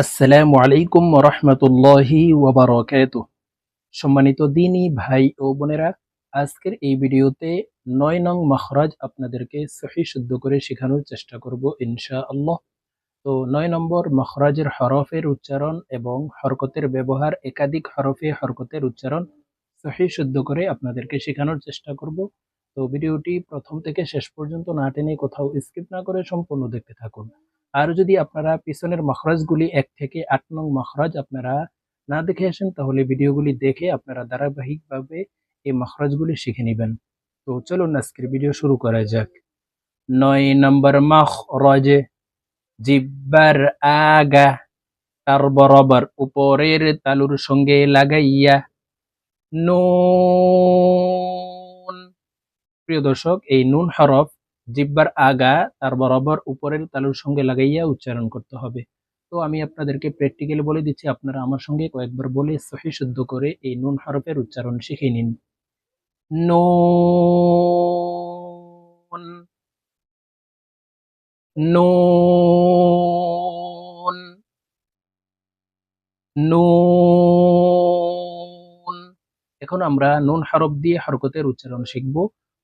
আসসালামু আলাইকুম রহমতুল্লাহি ওবরাকাত সম্মানিত দিনী ভাই ও বোনেরা, আজকের এই ভিডিওতে নয় নং মখরাজ আপনাদেরকে সহি শুদ্ধ করে শেখানোর চেষ্টা করব ইনশা আল্লাহ তো নয় নম্বর মখরাজের হরফের উচ্চারণ এবং হরকতের ব্যবহার, একাধিক হরফে হরকতের উচ্চারণ সহি শুদ্ধ করে আপনাদেরকে শেখানোর চেষ্টা করব। তো ভিডিওটি প্রথম থেকে শেষ পর্যন্ত না টেনে কোথাও স্কিপ না করে সম্পূর্ণ দেখতে থাকুন। আর যদি আপনারা পিছনের মখরাজগুলি এক থেকে আট নং মখরাজ আপনারা না দেখে আসেন, তাহলে ভিডিওগুলি দেখে আপনারা ধারাবাহিকভাবে এই মখরাজগুলি শিখে নেবেন। তো চলুন আজকের ভিডিও শুরু করা যাক। নয় নম্বর মখরাজে, জিব্বার আগা তার বরাবর উপরের তালুর সঙ্গে লাগাইয়া। নুন, প্রিয় দর্শক, এই নুন হরফ জিব্বার আগা তার বরাবর উপরের তালুর সঙ্গে লাগাইয়া উচ্চারণ করতে হবে। তো আমি আপনাদেরকে প্র্যাকটিক্যালি বলে দিচ্ছি, আপনারা আমার সঙ্গে কয়েকবার বলে সহি শুদ্ধ করে এই নুন হরফের উচ্চারণ শিখে নিন। এখন আমরা নুন হরফ দিয়ে হরকতের উচ্চারণ শিখব।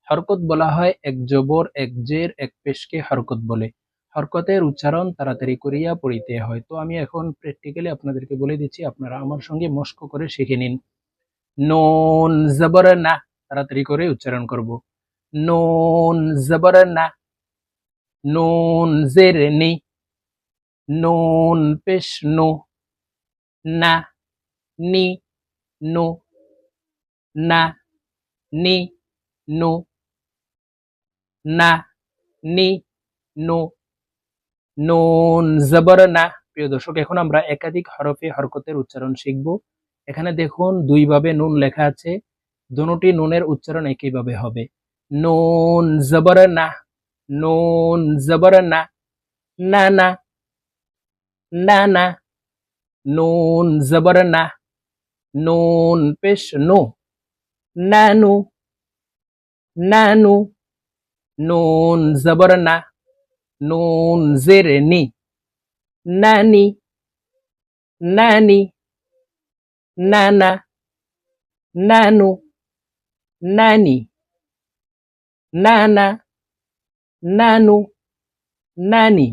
হরকত বলা হয় এক জবর, এক জের, এক পেশকে হরকত বলে। হরকতের উচ্চারণ তাড়াতাড়ি করিয়া পড়িতে হয়। তো আমি এখন প্র্যাকটিক্যালি আপনাদেরকে বলে দিচ্ছি, আপনারা আমার সঙ্গে মস্ক করে শিখে নিন। নুন জবর না, তাড়াতাড়ি করে উচ্চারণ করব। নুন জবর না, নুন জের নি নুন পেশ নো, না নি নো, না নি নো না নি নো নুন জবর না প্রিয় দর্শক, এখন আমরা একাধিক হরফে হরকতের উচ্চারণ শিখব। এখানে দেখুন, দুইভাবে নুন লেখা আছে। দুটি নুনের উচ্চারণ একইভাবে হবে। নুন জবর না নুন জবর না না না না না নুন জবর না নুন পেশ নো নানু নানু নুন জবর না নুন জের নি নানি নানি নানা নানু নানি নানা নানু নানি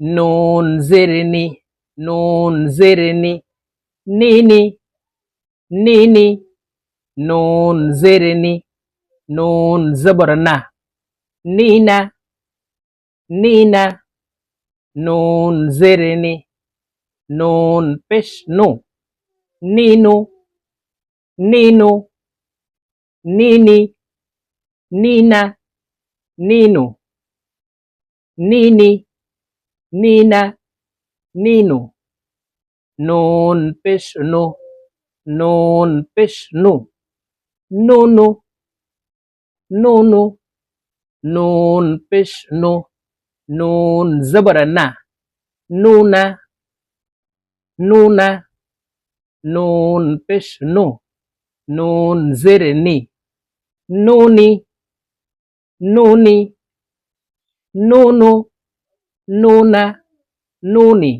নুন জের নি নুন জের নি নিনি নিনি নুন জের নি নুন জবর না নিনা নিনা নুন জের নি নুন পেশ নো নিনু নিনু নিনি নিনা নিনু নিনি নিনা নিনু নুন পেশ নো নুন নুনু নুনু নুন পেশ নো নুন জবর না নুনা নুনা নুন পেশ নো নুন জের নি নুনি নুনি নুনু নুনা নুনি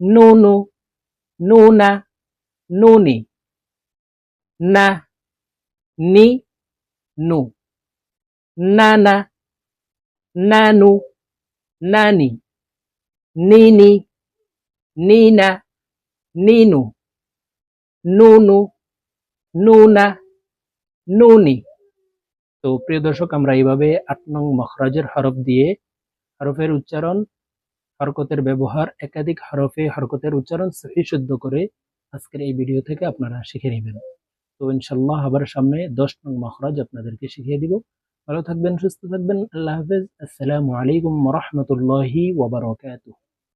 নুনু নুনা নুনি না নি নু নানা নানু নানি নিনি নিনা নিনু নুনু নুনা নুনি তো প্রিয় দর্শক, আমরা এইভাবে আট নং মখরাজের হরফ দিয়ে হরফের উচ্চারণ, হরকতের ব্যবহার, একাধিক হরফে হরকতের উচ্চারণ সহি শুদ্ধ করে আজকের এই ভিডিও থেকে আপনারা শিখে নেবেন। তো ইনশাল্লাহ আবার সামনে দশ নং মখরাজ আপনাদেরকে শিখিয়ে দিব। ভালো থাকবেন, সুস্থ থাকবেন, আল্লাহ হাফেজ। আসসালামু আলাইকুম রহমতুল্লাহি ওবরাকাতুহ